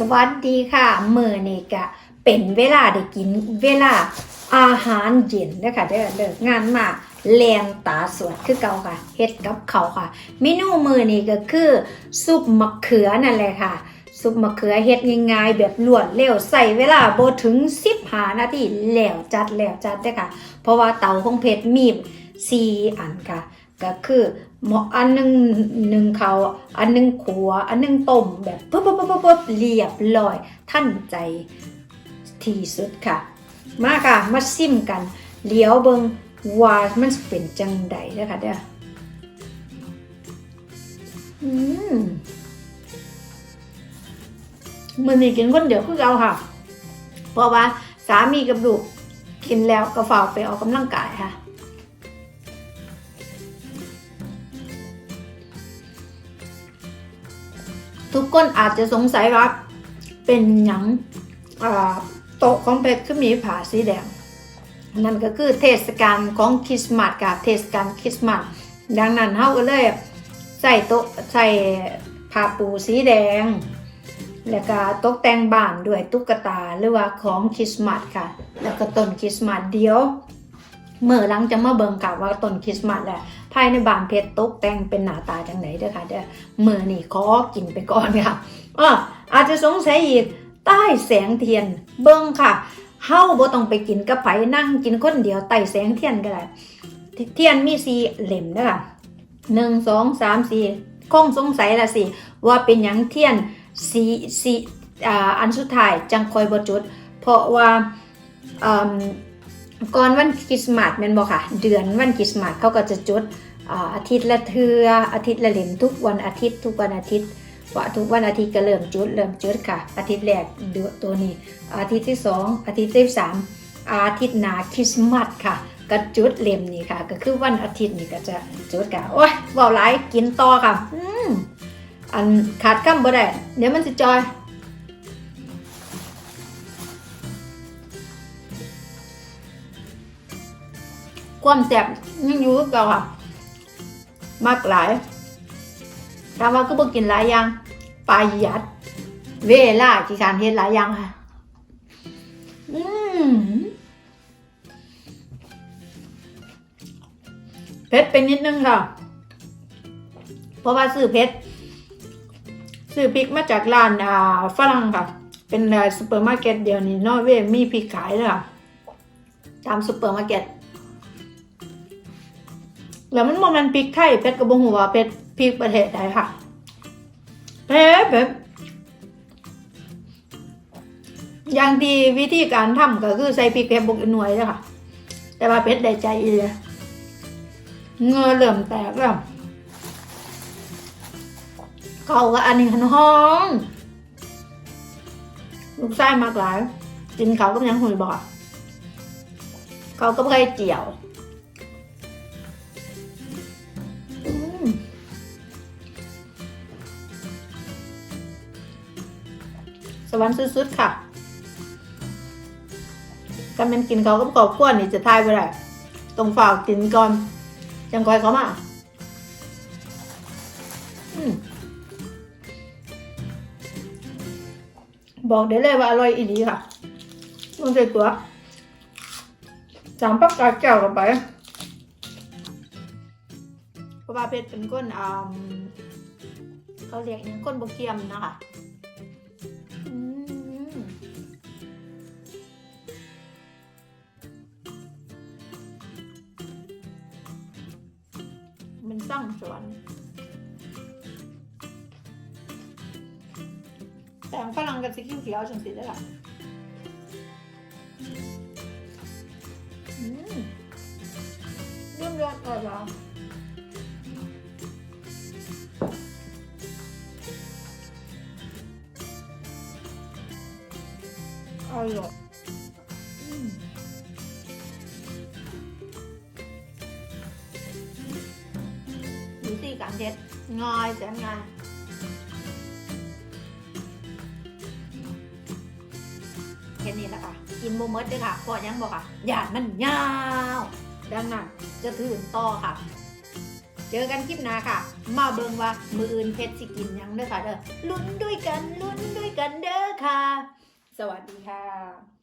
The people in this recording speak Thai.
สวัสดีค่ะมื้อนี้ก็เป็นเวลาได้กินเวลาอาหารเย็นเด้อค่ะเด้อเลิกงานมาแลงตาสวดคือเก่าค่ะเฮ็ดกับเขาค่ะเมนูมื้อนี้ก็คือซุปมะเขือนั่นแหละค่ะ ซุปมะเขือเฮ็ดง่ายๆแบบรวดเร็วใส่เวลาบ่ถึง15นาทีแล้วจัดแล้วจัดเด้ค่ะ เพราะว่าเตาของเพชรมี4อันค่ะ ก็คือหมออันหนึงหนึ่งเขาอันหนึงขัว อันหนึงต้มแบบปุ๊บปุ๊บปุ๊บปุ๊บเรียบร้อยท่านใจที่สุดค่ะ มาค่ะมาซิมกันเลี้ยวเบิงว่ามันเป็นจังใดเด้อค่ะเด้ออืมมันนี่กินคนเดียวคือเราค่ะ เพราะว่าสามีกับลูกกินแล้วก็ฝากไปออกกำลังกายค่ะ ทุกคนอาจจะสงสัยว่าเป็นหยังอ่าโต๊ะของเพชรคือมีผ้าสีแดง นั่นก็คือเทศกาลของคริสต์มาสกับเทศกาลคริสต์มาสดังนั้นเฮาก็เลยใส่โต๊ะใส่ผ้าปูสีแดง แล้วก็ตกแต่งบ้านด้วยตุ๊กตาหรือว่าของคริสต์มาสค่ะ แล้วก็ต้นคริสต์มาสเดียวเมื่อหลังจะมาเบิ่งกับว่าต้นคริสต์มาสแหละ ภายในบานเพชรตกแต่งเป็นหน้าตาจังไหนเด้อค่ะเด้อมือนี่ขอกินไปก่อนค่ะอ้ออาจจะสงสัยอีกใต้แสงเทียนเบิ่งค่ะเฮาบ่ต้องไปกินกับไผนั่งกินคนเดียวใต้แสงเทียนก็ได้เทียนมีสีเหล่มเด้อค่ะหนึ่งสองสามสี่คงสงสัยละสิว่าเป็นหยังเทียนสีสีอ่อันสุดท้ายจังคอยบ่จุด เพราะว่าอืมก่อนวันคริสต์มาสแม่นบ่ค่ะ เดือนวันคริสต์มาสเขาก็จะจุด อาทิตย์ละเทืออาทิตย์ละเหลมทุกวันอาทิตย์ทุกวันอาทิตย์ว่าทุกวันอาทิตย์ก็เริ่มจุดเริ่มจุดค่ะ อาทิตย์แรกเดือตัวนี้ อาทิตย์ที่สองอาทิตย์ที่สามอาทิตย์หน้าคริสต์มาสค่ะก็จุดเล่มนี่ค่ะ ก็คือวันอาทิตย์นี่ก็จะจุดค่ะโอ้ยเว้าหลายกินต่อค่ะอืมอันขาดคำบ่ได้เดี๋ยวมันสิจอยความแซ่บยังอยู่คือเก่าค่ะ มากหลายถามว่าก็บ่กินหลายอย่างประหยัด เวลาที่การเฮ็ดหลายอย่างค่ะ อืมเผ็ดเป็นนิดนึงค่ะ เพราะว่าซื้อเผ็ดซื้อพริกมาจากร้านอ่าฝรั่งค่ะ เป็นซูเปอร์มาร์เก็ตเดียวนี้นอร์เวย์มีพริกขายเลยค่ะ ตามซูเปอร์มาร์เก็ต แล้วมันบ่แมันพริกไทยเป็ดก็บ่ฮู้ว่าเป็ดพริกประเทศใดค่ะเผ็ดเผ็ดอย่างดีวิธีการทำก็คือใส่พริกแค่บกหน่วยเลยค่ะ แต่ว่าเป็ดได้ใจอีเลยเงือเริ่มแตกแล้วเขาก็อันนี้หันห้องลูกไส้มากหลายกินเขาก็ยังหุยบอกเขาก็ไม่เคยเจียว สวรรค์สุดๆค่ะถ้าเป็นกินเขาก็กรอบกวนนี่จะทายไปได้ต้องฝากกินก่อนจังคอยเขามาอมบอกได้เลยว่าอร่อยอีดีค่ะต้องใส่ตัวสามปักกาแก้วกันไปเพราะว่าเพชรเป็นก้นอ่าเขาเรียกอย่างก้นบกเกียมนะคะ มันสร้างสวนแต่ฝรั่งกับสีเขียวๆจังสีได้ละอืมเรื่องยอดอร่อยอร่อย ยค่นี้ละเพราะยังบอกค่ะหยามันยาวดังนั้นจะถืนต่อค่ะเจอกันคลิปหน้าค่ะ มาเบิ่งว่ามืออื่นเพชรสิกินยังด้อค่ะเด้อลุ้นด้วยกันลุ้นด้วยกันเด้อค่ะ สวัสดีค่ะ